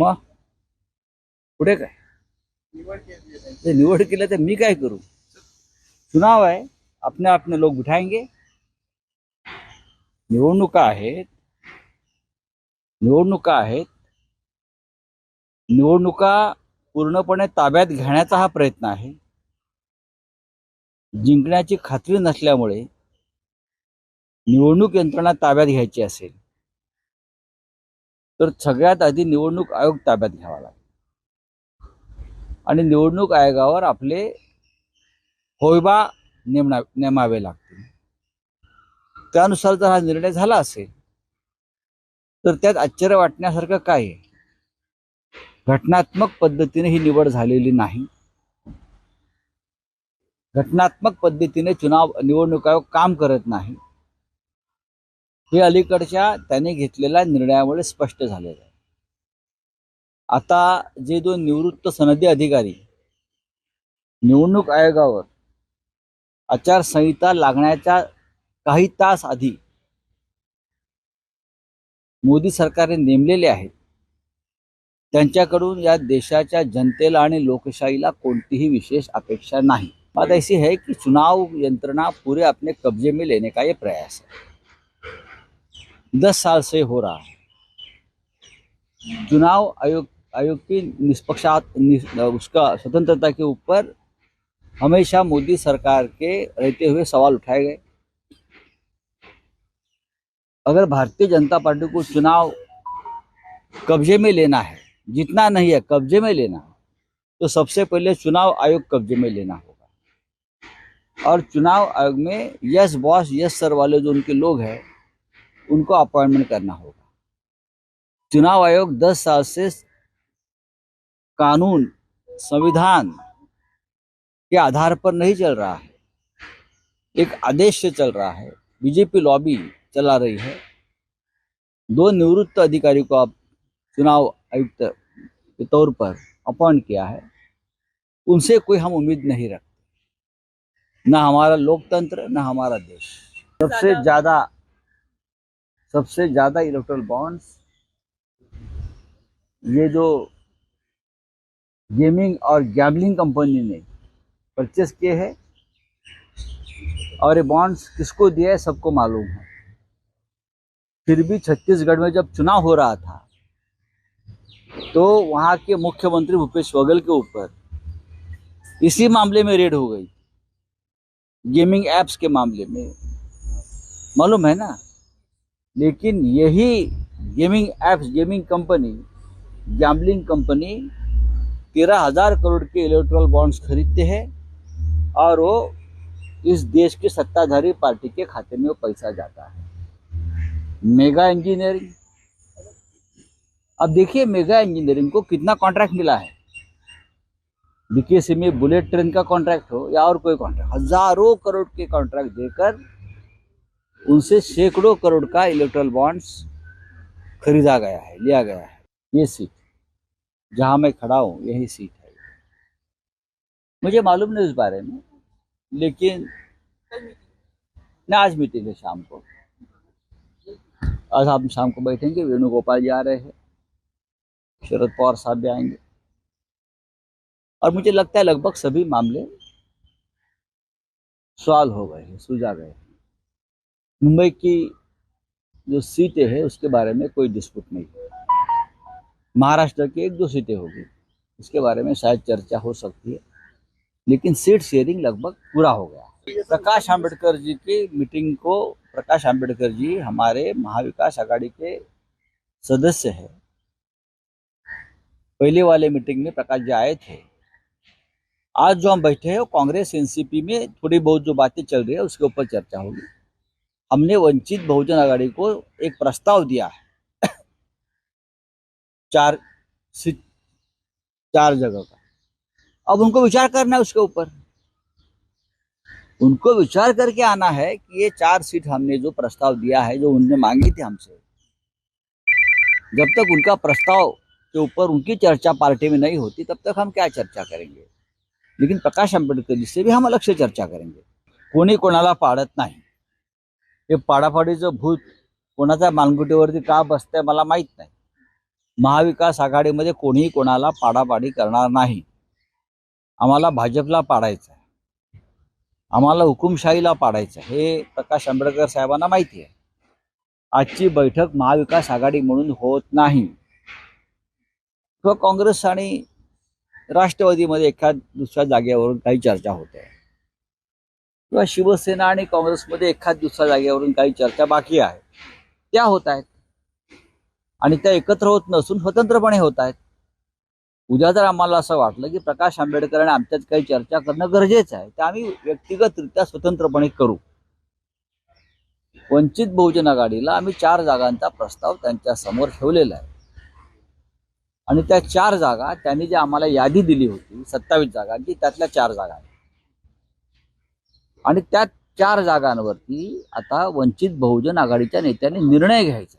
मग पुढे काय? ते निवड केलं तर मी काय करू? चुनाव आहे आपने आपने लोक बिठाएंगे. निवडणुका आहेत निवडणुका आहेत. निवडणुका पूर्णपणे ताब्यात घेण्याचा हा प्रयत्न आहे. जिंकण्याची खात्री नसल्यामुळे निवडणूक यंत्रणा ताब्यात घ्यायची असेल. तर सगळ्यात आधी निवडणूक आयोग ताब्यात घ्यावा लागेल. आणि निवडणूक आयोगावर आपले होयबा नेमणा नेमावे लागतील. त्यानुसार जर हा निर्णय झाला असेल तर त्यात आश्चर्य वाटण्यासारखं काय आहे? घटनात्मक पद्धतीने ही निवड झालेली नाही. घटनात्मक पद्धतीने चुनाव निवडणूक आयोग काम करत नाही. हे अलीकडच्या त्याने घेतलेल्या निर्णयामुळे स्पष्ट झालेलं आहे. आता जे दोन निवृत्त सनदी अधिकारी निवडणूक आयोगावर आचारसंहिता लागण्याच्या काही तास आधी मोदी सरकारने नेमलेले आहेत त्यांच्याकडून या देशाच्या जनतेला आणि लोकशाहीला कोणतीही विशेष अपेक्षा नहीं. बात ऐसी है कि चुनाव यंत्रणा पूरे अपने कब्जे में लेने का ये प्रयास है. दस साल से हो रहा है। चुनाव आयोग आयोग की निष्पक्षात उसका स्वतंत्रता के ऊपर हमेशा मोदी सरकार के रहते हुए सवाल उठाए गए। अगर भारतीय जनता पार्टी को चुनाव कब्जे में लेना है, जितना नहीं है, कब्जे में लेना है तो सबसे पहले चुनाव आयोग कब्जे में लेना होगा। और चुनाव आयोग में यस बॉस यस सर वाले जो उनके लोग हैं उनको अपॉइंटमेंट करना होगा। चुनाव आयोग 10 साल से कानून संविधान के आधार पर नहीं चल रहा है। एक आदेश से चल रहा है। बीजेपी लॉबी चला रही है। दो निवृत्त अधिकारी को आप चुनाव आयुक्त के तौर पर अपॉइंट किया है। उनसे कोई हम उम्मीद नहीं रखते। ना हमारा लोकतंत्र ना हमारा देश। सबसे ज़्यादा सबसे ज़्यादा इलेक्ट्रल बॉन्ड्स, ये जो गेमिंग और गैम्बलिंग कंपनी ने परचेस किए हैं, और ये बॉन्ड्स किसको दिया है सबको मालूम है। फिर भी छत्तीसगढ़ में जब चुनाव हो रहा था तो वहाँ के मुख्यमंत्री भूपेश बघेल के ऊपर इसी मामले में रेड हो गई, गेमिंग एप्स के मामले में। मालूम है ना? लेकिन यही gaming apps gaming company gambling company तेरह हज़ार करोड़ के इलेक्ट्रल बॉन्ड्स खरीदते हैं और वो इस देश के सत्ताधारी पार्टी के खाते में वो पैसा जाता है। मेगा इंजीनियरिंग अब देखिए मेगा इंजीनियरिंग को कितना कॉन्ट्रैक्ट मिला है। बीकेसी में बुलेट ट्रेन का कॉन्ट्रैक्ट हो या और कोई कॉन्ट्रैक्ट हज़ारों करोड़ के कॉन्ट्रैक्ट देकर उनसे सैकड़ों करोड़ का इलेक्ट्रल बॉन्ड्स खरीदा गया है, लिया गया है। ये सीट, जहाँ मैं खड़ा हूँ, यही सीट है। मुझे मालूम नहीं उस बारे में, लेकिन ना आज मीटिंग है शाम को। आज हम शाम को बैठेंगे, वेणुगोपाल जी आ रहे हैं, शरद पवार साहब भी आएँगे। और मुझे लगता है लगभग सभी मामले सॉल्व हो गए हैं, सुलझा गए हैं। मुंबई की जो सीटें हैं, उसके बारे में कोई डिस्प्यूट नहीं महाराष्ट्र की एक दो सीटें होगी, इसके बारे में शायद चर्चा हो सकती है, लेकिन सीट शेयरिंग लगभग पूरा हो गया। प्रकाश आंबेडकर जी की मीटिंग को, प्रकाश आंबेडकर जी हमारे महाविकास आघाड़ी के सदस्य है। पहले वाले मीटिंग में प्रकाश जी आए थे। आज जो हम बैठे हैं, वो कांग्रेस, एनसीपी में थोड़ी बहुत जो बातें चल रही है, उसके ऊपर चर्चा होगी। हमने वंचित बहुजन आघाड़ी को एक प्रस्ताव दिया है। चार सीट चार जगह का। अब उनको विचार करना है उसके ऊपर। उनको विचार करके आना है कि ये चार सीट हमने जो प्रस्ताव दिया है, जो उनने मांगी थी हमसे, जब तक उनका प्रस्ताव के ऊपर उनकी चर्चा पार्टी में नहीं होती, तब तक हम क्या चर्चा करेंगे? लेकिन प्रकाश आंबेडकर जी से भी हम अलग से चर्चा करेंगे। कोणी कोणाला पाडत नाही। हे पाडापाडीचं भूत कोणाच्या मानगुटीवरती का बसतंय मला माहीत नाही. महाविकास आघाडीमध्ये कोणीही कोणाला पाडापाडी करणार नाही. आम्हाला भाजपला पाडायचं आहे आम्हाला हुकुमशाहीला पाडायचं हे प्रकाश आंबेडकर साहेबांना माहिती आहे. आजची बैठक महाविकास आघाडी म्हणून होत नाही. किंवा काँग्रेस आणि राष्ट्रवादीमध्ये एखाद दुसऱ्या जागेवरून काही चर्चा होते. किंवा शिवसेना आणि काँग्रेसमध्ये एखाद दुसऱ्या जागेवरून काही चर्चा बाकी आहे. त्या होत आहेत. आणि त्या एकत्र होत नसून स्वतंत्रपणे होत आहेत. उद्या जर आम्हाला असं वाटलं की प्रकाश आंबेडकर आणि आमच्यात काही चर्चा करणं गरजेचं आहे तर आम्ही व्यक्तिगतरित्या स्वतंत्रपणे करू. वंचित बहुजन आघाडीला आम्ही चार जागांचा प्रस्ताव त्यांच्यासमोर ठेवलेला आहे. आणि त्या चार जागा त्यांनी जी आम्हाला यादी दिली होती सत्तावीस जागांची त्यातल्या चार जागा आहेत आणि त्या चार जागांवरती आता वंचित बहुजन आघाडीच्या नेत्याने निर्णय घ्यायचा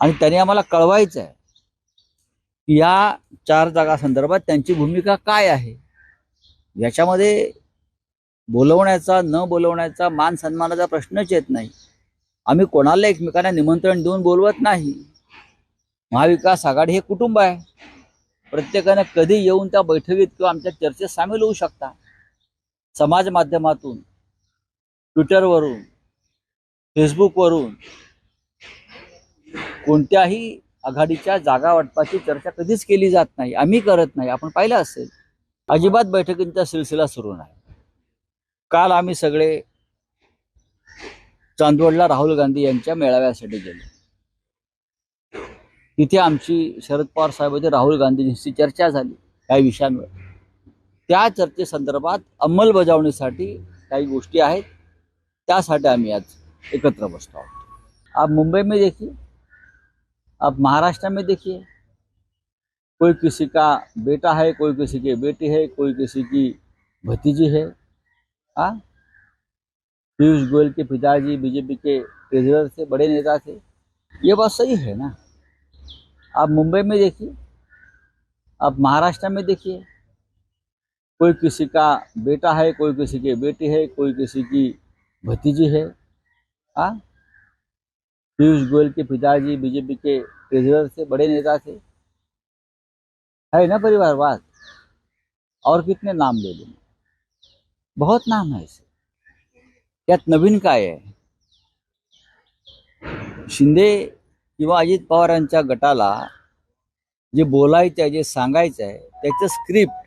आणि त्यांनी आम्हाला कळवायचं आहे की या चार जागा संदर्भात त्यांची भूमिका काय आहे. याच्यामध्ये बोलवण्याचा न बोलवण्याचा मान सन्मानाचा प्रश्नच येत नाही. आम्ही कोणाला एकमेकांना निमंत्रण देऊन बोलवत नाही. महाविकास आघाडी हे कुटुंब आहे. प्रत्येकाने कधी येऊन त्या बैठकीत किंवा आमच्या चर्चेत सामील होऊ शकता. समाज माध्यमातून ट्विटरवरून फेसबुकवरून कोणत्याही आघाडीच्या जागा वाटपाची चर्चा कधीच केली जात नाही. आम्ही करत नाही. आपण पाहिलं असेल अजिबात बैठकींचा सिलसिला सुरू नाही. काल आम्ही सगळे चांदवडला राहुल गांधी यांच्या मेळाव्यासाठी गेलो. तिथे आमची शरद पवार साहेबांची राहुल गांधींशी चर्चा झाली काही विषयांवर. त्या चर्चेसंदर्भात अंमलबजावणीसाठी काही गोष्टी आहेत. त्यासाठी आम्ही आज एकत्र बसतो आहोत. आप मुंबई में देखिए, आप महाराष्ट्र में देखिए, कोई किसी का बेटा है, कोई किसी की बेटी है, कोई किसी की भतीजी है हाँ? पीयूष गोयल के पिताजी, बीजेपी के ट्रेजरर थे, बड़े नेता थे। ये बात सही है ना? आप मुंबई में देखिए, आप महाराष्ट्र में देखिए कोई किसी का बेटा है, कोई किसी की बेटी है, कोई किसी की भतीजी है हाँ? पीयूष गोयल के पिताजी, बीजेपी के ट्रेजरर थे, बड़े नेता थे। है ना परिवारवाद? और कितने नाम ले लूँ बहुत नाम है ऐसे। त्यात नवीन काय आहे शिंदे किंवा अजित पवारांच्या गटाला जे बोलायचं आहे, जे सांगायचं आहे, त्याचं स्क्रिप्ट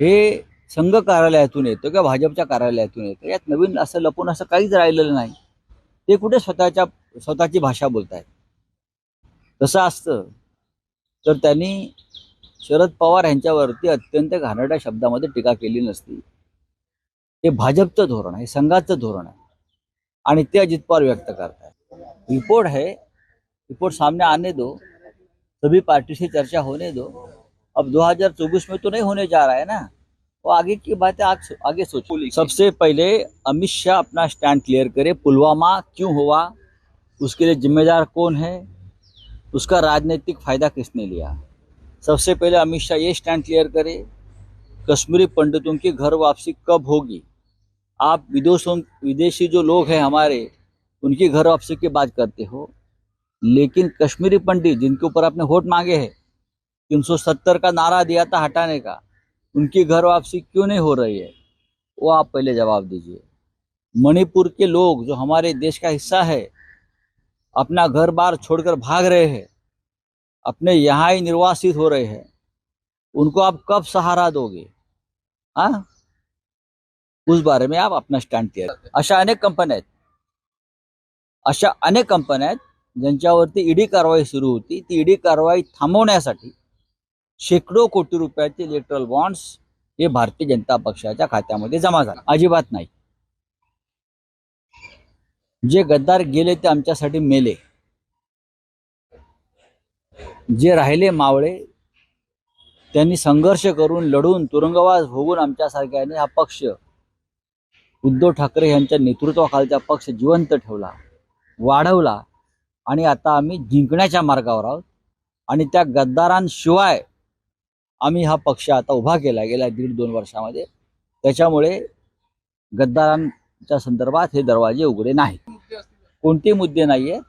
हे संघ कार्यालयातून येतं किंवा भाजपच्या कार्यालयातून येतं. यात नवीन असं लपून असं काहीच राहिलेलं नाही. ते कुठे स्वतःच्या स्वतःची भाषा बोलतायत. तसं असतं. तर त्यांनी शरद पवार यांच्यावरती अत्यंत घाणेरड्या शब्दामध्ये टीका केली नसती. हे भाजपचं धोरण आहे संघाचं धोरण आहे. आणि ते अजित पवार व्यक्त करतात रिपोर्ट है रिपोर्ट सामने आने दो. सभी पार्टी से चर्चा होने दो. अब 2024 में तो नहीं होने जा रहा है ना। वो आगे की बातें आज आगे सोचो। सबसे पहले अमित शाह अपना स्टैंड क्लियर करे पुलवामा क्यों हुआ उसके लिए जिम्मेदार कौन है उसका राजनीतिक फ़ायदा किसने लिया? सबसे पहले अमित शाह ये स्टैंड क्लियर करे कश्मीरी पंडितों की घर वापसी कब होगी? आप विदेशों विदेशी जो लोग हैं हमारे उनकी घर वापसी की बात करते हो लेकिन कश्मीरी पंडित जिनके ऊपर आपने वोट मांगे हैं तीन सौ सत्तर का नारा दिया था हटाने का। उनकी घर वापसी क्यों नहीं हो रही है? वो आप पहले जवाब दीजिए। मणिपुर के लोग जो हमारे देश का हिस्सा है, अपना घर बार छोड़कर भाग रहे हैं, अपने यहाँ ही निर्वासित हो रहे हैं, उनको आप कब सहारा दोगे? हाँ? उस बारे में आप अपना स्टँड क्लिअर अशा अनेक कंपन्या आहेत। अशा अनेक कंपन्या ज्यांच्यावरती ईडी कारवाई सुरू होती. ती ईडी कारवाई थांबवण्यासाठी शेकडो कोटी रुपयाचे इलेक्ट्रल बॉन्ड्स हे भारतीय जनता पक्षाच्या खात्यामध्ये जमा झाले. अजिबात नाही. जे गद्दार गेले ते आमच्यासाठी मेले. जे राहिले मावळे त्यांनी संघर्ष करून लढून तुरुंगवास भोगून आमच्यासारख्याने हा पक्ष उद्धव ठाकरे यांच्या नेतृत्वाखालचा पक्ष जिवंत ठेवला वाढवला आणि आता आम्ही जिंकण्याच्या मार्गावर आहोत. आणि त्या गद्दारांशिवाय आम्ही हा पक्ष आता उभा केला गेल्या दीड दोन वर्षामध्ये. त्याच्यामुळे गद्दारांच्या संदर्भात हे दरवाजे उघडे नाहीत. कोणते मुद्दे नाही आहेत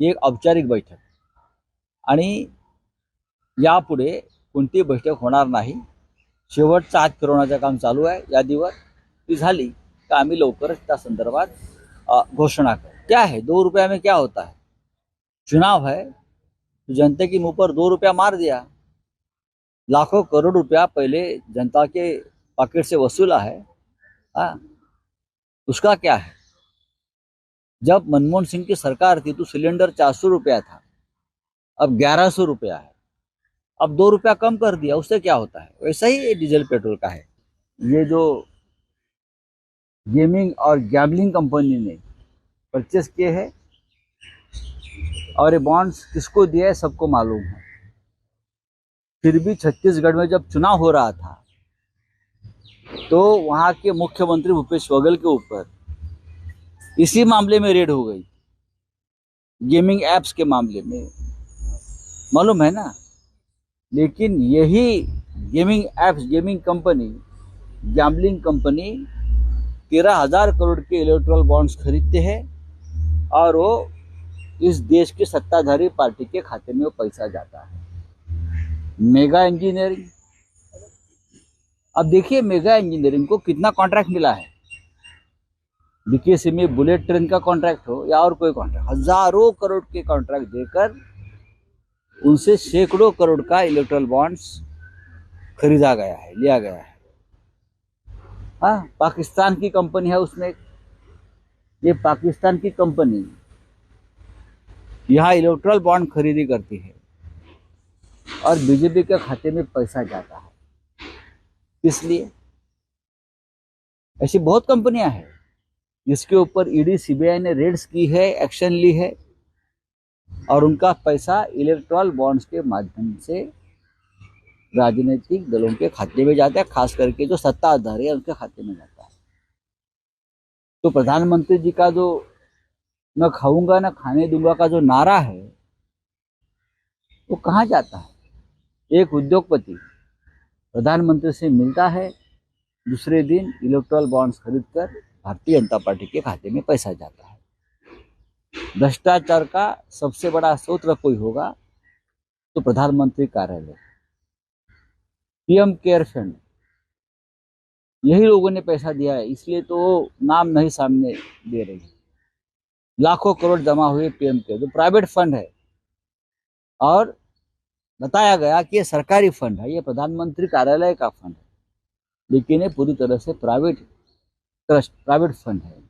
ही एक औपचारिक बैठक. आणि यापुढे कोणतीही बैठक होणार नाही शेवटचा हात फिरवण्याचं काम चालू आहे यादीवर ती झाली तर आम्ही लवकरच त्या संदर्भात घोषणा करू. क्या है? दो रुपया में क्या होता है? चुनाव है तो जनता मुंह पर दो रुपया मार दिया. लाखों करोड़ रुपया पहले जनता के पॉकेट से वसूला है हाँ उसका क्या है? जब मनमोहन सिंह की सरकार थी तो सिलेंडर चार सौ रुपया था, अब ग्यारह सौ रुपया है, अब दो रुपया कम कर दिया, उससे क्या होता है? वैसा ही ये डीजल पेट्रोल का है। ये जो गेमिंग और गैम्बलिंग कंपनी ने परचेस किए हैं, और ये बॉन्ड्स किसको दिया है सबको मालूम है। फिर भी छत्तीसगढ़ में जब चुनाव हो रहा था तो वहाँ के मुख्यमंत्री भूपेश बघेल के ऊपर इसी मामले में रेड हो गई। गेमिंग एप्स के मामले में मालूम है ना? लेकिन यही gaming apps gaming company, gambling company तेरह हज़ार करोड़ के इलेक्ट्रल बॉन्ड्स खरीदते हैं और वो इस देश के सत्ताधारी पार्टी के खाते में वो पैसा जाता है। Mega engineering. अब देखिए, मेगा इंजीनियरिंग को कितना कॉन्ट्रैक्ट मिला है। बीकेसी में बुलेट ट्रेन का कॉन्ट्रैक्ट हो या और कोई कॉन्ट्रैक्ट हज़ारों करोड़ के कॉन्ट्रैक्ट देकर उनसे सैकड़ों करोड़ का इलेक्ट्रल बॉन्ड्स खरीदा गया है, लिया गया है। हाँ पाकिस्तान की कंपनी है उसमें। ये पाकिस्तान की कंपनी यहाँ इलेक्ट्रल बॉन्ड खरीदी करती है। और बीजेपी के खाते में पैसा जाता है। इसलिए ऐसी बहुत कंपनियाँ हैं, जिसके ऊपर ईडी, सीबीआई ने रेड्स की है, एक्शन ली है, और उनका पैसा इलेक्ट्रल बॉन्ड्स के माध्यम से राजनीतिक दलों के खाते में जाता है, खास करके जो सत्ताधारी है उनके खाते में जाता है। तो प्रधानमंत्री जी का जो न खाऊँगा, न खाने दूँगा का जो नारा है, वो कहाँ जाता है? एक उद्योगपति प्रधानमंत्री से मिलता है, दूसरे दिन इलेक्ट्रल बॉन्ड्स खरीदकर भारतीय जनता पार्टी के खाते में पैसा जाता है। भ्रष्टाचार का सबसे बड़ा स्रोत कोई होगा तो प्रधानमंत्री कार्यालय। PM care fund. यही लोगों ने पैसा दिया है, इसलिए तो नाम नहीं सामने दे रही है। लाखों करोड़ जमा हुए पीएम केयर, जो प्राइवेट फंड है। और बताया गया कि ये सरकारी फंड है, ये प्रधानमंत्री कार्यालय का फंड है, लेकिन ये पूरी तरह से प्राइवेट ट्रस्ट, प्राइवेट फंड है।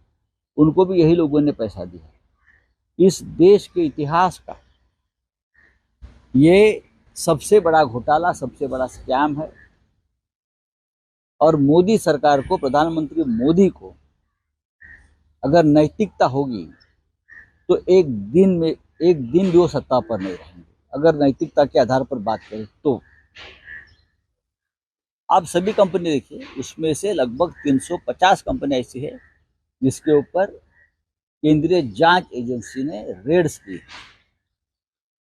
उनको भी यही लोगों ने पैसा दिया। इस देश के इतिहास का ये सबसे बड़ा घोटाला, सबसे बड़ा स्कैम है। और मोदी सरकार को, प्रधानमंत्री मोदी को अगर नैतिकता होगी तो एक दिन में, एक दिन भी वो सत्ता पर नहीं रहेंगे। अगर नैतिकता के आधार पर बात करें तो। आप सभी कंपनी देखिए, उसमें से लगभग 350 कंपनी ऐसी है, जिसके ऊपर केंद्रीय जाँच एजेंसी ने रेड्स की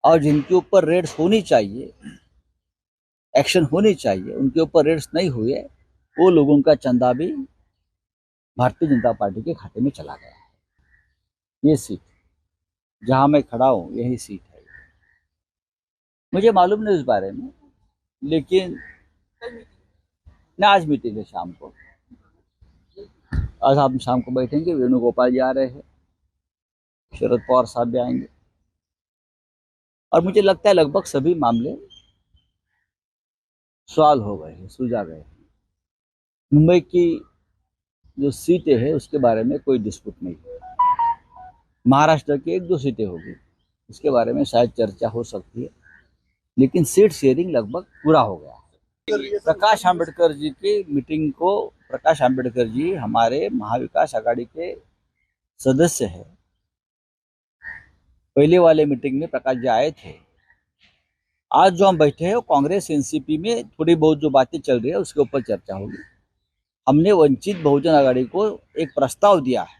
और जिनके ऊपर रेड्स होनी चाहिए, एक्शन होनी चाहिए, उनके ऊपर रेड्स नहीं हुए, वो लोगों का चंदा भी भारतीय जनता पार्टी के खाते में चला गया है। ये सीट, जहाँ मैं खड़ा हूँ, यही सीट है। मुझे मालूम नहीं उस बारे में, लेकिन ना, आज मीटिंग है शाम को। आज हम शाम को बैठेंगे, वेणुगोपाल जी आ रहे हैं, शरद पवार साहब भी आएँगे। और मुझे लगता है लगभग सभी मामले सॉल्व हो गए हैं, सुलझा गए हैं। मुंबई की जो सीटें हैं, उसके बारे में कोई डिस्प्यूट नहीं है। महाराष्ट्र की एक दो सीटें होगी, उसके बारे में शायद चर्चा हो सकती है। लेकिन सीट शेयरिंग लगभग पूरा हो गया। प्रकाश आंबेडकर जी की मीटिंग को, प्रकाश आंबेडकर जी हमारे महाविकास आघाड़ी के सदस्य है। पहले वाले मीटिंग में प्रकाश जी आए थे। आज जो हम बैठे हैं कांग्रेस, एनसीपी में थोड़ी बहुत जो बातें चल रही है, उसके ऊपर चर्चा होगी। हमने वंचित बहुजन आघाड़ी को एक प्रस्ताव दिया है।